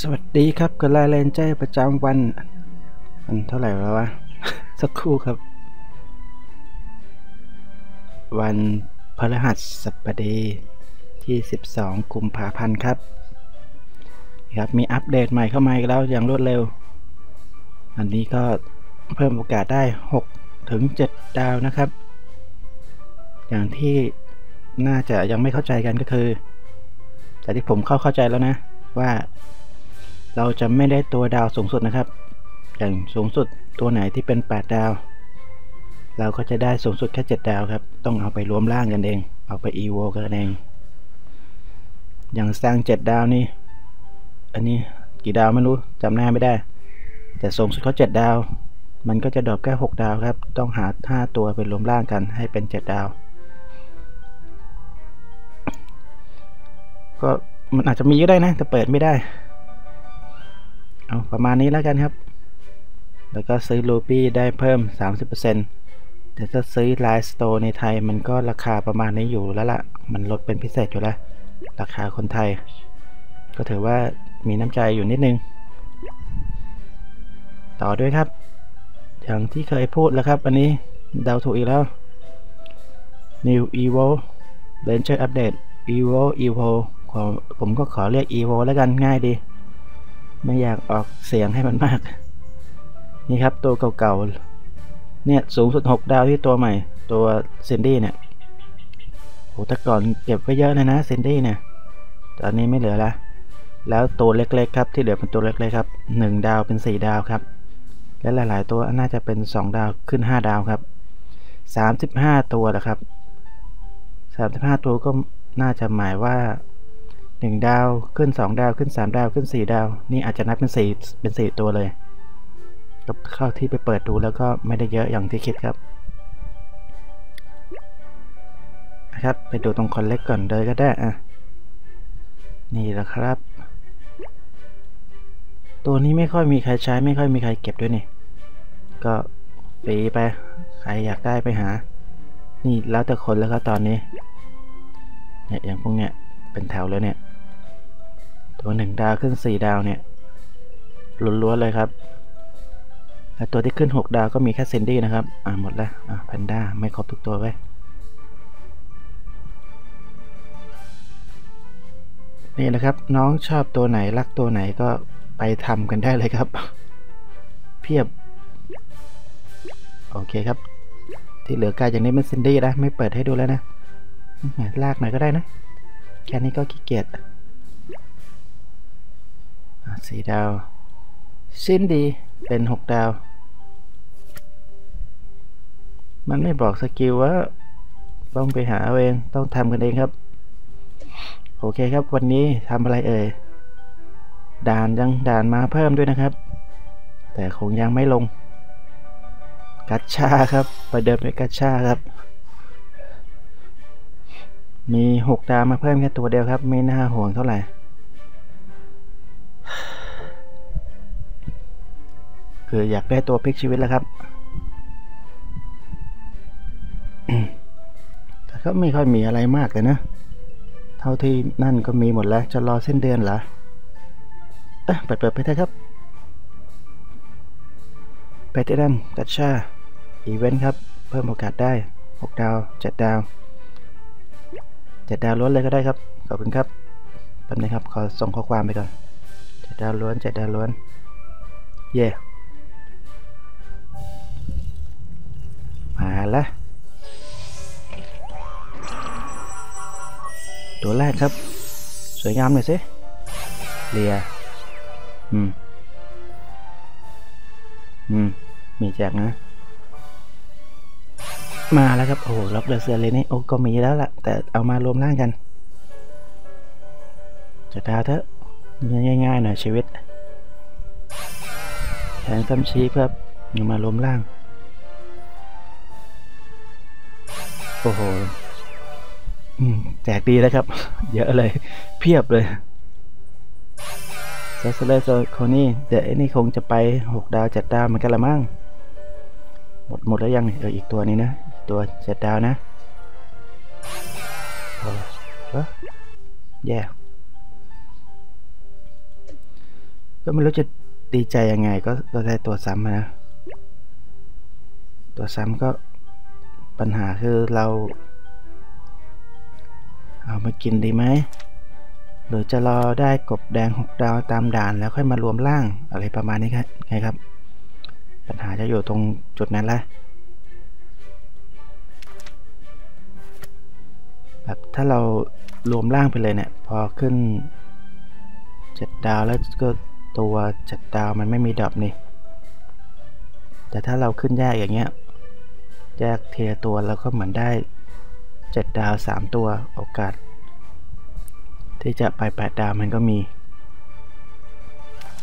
สวัสดีครับกับรายเลนใจประจำวันมันเท่าไหร่แล้ววะ สักครู่ครับ วันพฤหัสบดีที่ 12 กุมภาพันธ์ครับครับ มีอัปเดตใหม่เข้ามาอีกแล้วอย่างรวดเร็ว อันนี้ก็เพิ่มโอกาสได้ 6 ถึง 7 ดาวนะครับ อย่างที่น่าจะยังไม่เข้าใจกันก็คือ แต่ที่ผมเข้าเข้าใจแล้วนะว่า เราจะไม่ได้ตัวดาวสูงสุดนะครับ อย่างสูงสุดตัวไหนที่เป็น 8 ดาว เราก็จะได้สูงสุดแค่ 7 ดาวครับ ต้องเอาไปรวมร่างกันเอง เอาไป EVO กันเอง อย่างสร้าง 7 ดาวนี่ อันนี้กี่ดาวไม่รู้จำหน้าไม่ได้ แต่สูงสุดเขา7ดาว มันก็จะดรอปแค่ 6 ดาวครับ ต้องหา 5 ตัวไปรวมร่างกันให้เป็น 7 ดาว ก็มันอาจจะมีก็ได้นะ แต่เปิดไม่ได้ เอาประมาณนี้แล้วกันครับ แล้วก็ซื้อรูปี้ได้เพิ่ม 30%แต่ถ้าซื้อไลน์สโตร์ในไทยมันก็ราคาประมาณนี้อยู่แล้วละ่ะ มันลดเป็นพิเศษอยู่แล้ว ราคาคนไทย ก็ถือว่ามีน้ำใจอยู่นิดนึง ต่อด้วยครับ อย่างที่เคยพูดแล้วครับ อันนี้เดาถูกอีกแล้ว New Evo Ranger Update Evo Evo ผมก็ขอเรียก Evo แล้วกันง่ายดี ไม่อยากออกเสียงให้มันมาก นี่ครับตัวเก่าๆ เนี่ยสูงสุด 6 ดาวที่ตัวใหม่ ตัวเซนดี้เนี่ยโหแต่ก่อนเก็บไว้เยอะเลยนะเซนดี้เนี่ย ตอนนี้ไม่เหลือละ แล้วตัวเล็กๆครับที่เหลือเป็นตัวเล็กๆครับ 1 ดาวเป็น 4 ดาวครับ และหลายๆ ตัวน่าจะเป็น 2 ดาวขึ้น 5 ดาวครับ 35 ตัวนะครับ 35 ตัวก็น่าจะหมายว่า 1 ดาวขึ้น 2 ดาวขึ้น 3 ดาวขึ้น 4 ดาว นี่อาจจะนับเป็น 4 เป็น 4 ตัวเลยกับเข้าที่ไปเปิดดูแล้วก็ไม่ได้เยอะอย่างที่คิดครับนะครับ ไปดูตรงคอนเล็กก่อนเลยก็ได้อะนี่แหละครับ ตัวนี้ไม่ค่อยมีใครใช้ไม่ค่อยมีใครเก็บด้วยนี่ ก็ฟรีไป ใครอยากได้ไปหา นี่แล้วแต่คนแล้วครับตอนนี้ เนี่ยอย่างพวกเนี้ยเป็นแถวเลยเนี่ย ตัวหนึ่งดาวขึ้นสี่ดาวเนี่ยล้วนๆเลยครับและตัวที่ขึ้น 6 ดาวก็มีแค่เซนดี้นะครับ อ่าหมดแล้ว อ่าแพนด้าไม่ครบทุกตัวไว้นี่นะครับ น้องชอบตัวไหนรักตัวไหนก็ไปทำกันได้เลยครับ เพียบ โอเคครับ ที่เหลือกายอย่างนี้เป็นเซนดี้นะ ไม่เปิดให้ดูแล้วนะลากหน่อยก็ได้นะ แค่นี้ก็ขี้เกียจ สี่ดาวสิ้นดีเป็นหกดาว มันไม่บอกสกิลว่า ต้องไปหาเองต้องทำกันเองครับ โอเคครับวันนี้ทำอะไรเอ่ย ด่านยังด่านมาเพิ่มด้วยนะครับ แต่คงยังไม่ลง กัชชาครับไปเดินไปกัชชาครับมีหกดาวมาเพิ่มแค่ตัวเดียวครับ ไม่น่าห่วงเท่าไหร่ คืออยากได้ตัวพลิกชีวิตแล้วครับแต่ก็ไม่ค่อยมีอะไรมากเลยนะ เท่าที่นั่นก็มีหมดแล้ว จะรอเส้นเดือนเหรอเอ๊ะเปิดเปิดไปเถอะครับไปที่นั่นกัชชาอีเวนต์ครับ เพิ่มโอกาสได้ 6 ดาว 7 ดาว 7 ดาวล้วนเลยก็ได้ครับ ขอบคุณครับแป๊บนึงครับ ขอส่งข้อความไปก่อน 7 ดาวล้วน 7 ดาวล้วน เย่มาละตัวแรกครับ สวยงามหน่อยสิเลียอืม อืม มีแจกนะ มาแล้วครับ โอ้ล็อกเดอเสือเลยนี่ โอ้ ก็มีแล้วล่ะ แต่เอามารวมร่างกันจะดาเถอะง่ายๆหน่อยชีวิตแทนซ้ำชี้เพื่อมารวมร่าง โอ้โหแจกดีแล้วครับ เยอะเลย เพียบเลยเซสเลอร์โซโคนี่เดี๋ยวนี่คงจะไปหกดาวเจ็ดดาวมันกันละมั้งหมดหมดแล้วยังเอออีกตัวนี้นะ ตัวเจ็ดดาวนะเออแย่ ก็ไม่รู้จะดีใจยังไงก็ก็ได้ตัวซ้ำนะ ตัวซ้ำก็ ปัญหาคือเราเอามากินดีไหม หรือจะรอได้กบแดง 6 ดาวตามด่านแล้วค่อยมารวมร่างอะไรประมาณนี้ครับไงครับ ปัญหาจะอยู่ตรงจุดนั้นแหละแบบถ้าเรารวมร่างไปเลยเนี่ย พอขึ้น 7 ดาวแล้วก็ตัว 7 ดาวมันไม่มีดรอปนี่ แต่ถ้าเราขึ้นแยกอย่างเงี้ย แยกเทียตัวแล้วก็เหมือนได้ 7 ดาว 3 ตัวโอกาส ที่จะไป 8 ดาวมันก็มี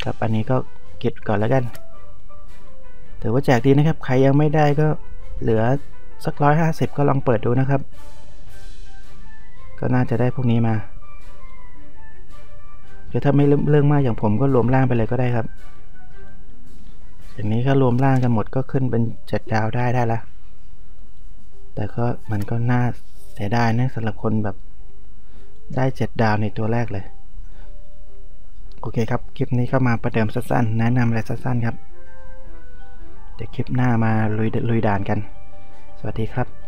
ครับอันนี้ก็เก็บก่อนแล้วกัน ถือว่าแจกดีนะครับ ใครยังไม่ได้ก็เหลือสักร้อยห้าสิบก็ลองเปิดดูนะครับ ก็น่าจะได้พวกนี้มาคือถ้าไม่เรื่องมากอย่างผมก็รวมร่างไปเลยก็ได้ครับอย่างนี้ก็รวมร่างกันหมดก็ขึ้นเป็นเจ็ดดาวได้ได้ละ แต่ก็มันก็น่าเสียดายนะสำหรับคนแบบได้เจ็ดดาวในตัวแรกเลย โอเคครับ คลิปนี้ก็มาประเดิมสั้นๆ แนะนำอะไรสั้นๆครับ เดี๋ยวคลิปหน้ามาลุยลุยด่านกัน สวัสดีครับ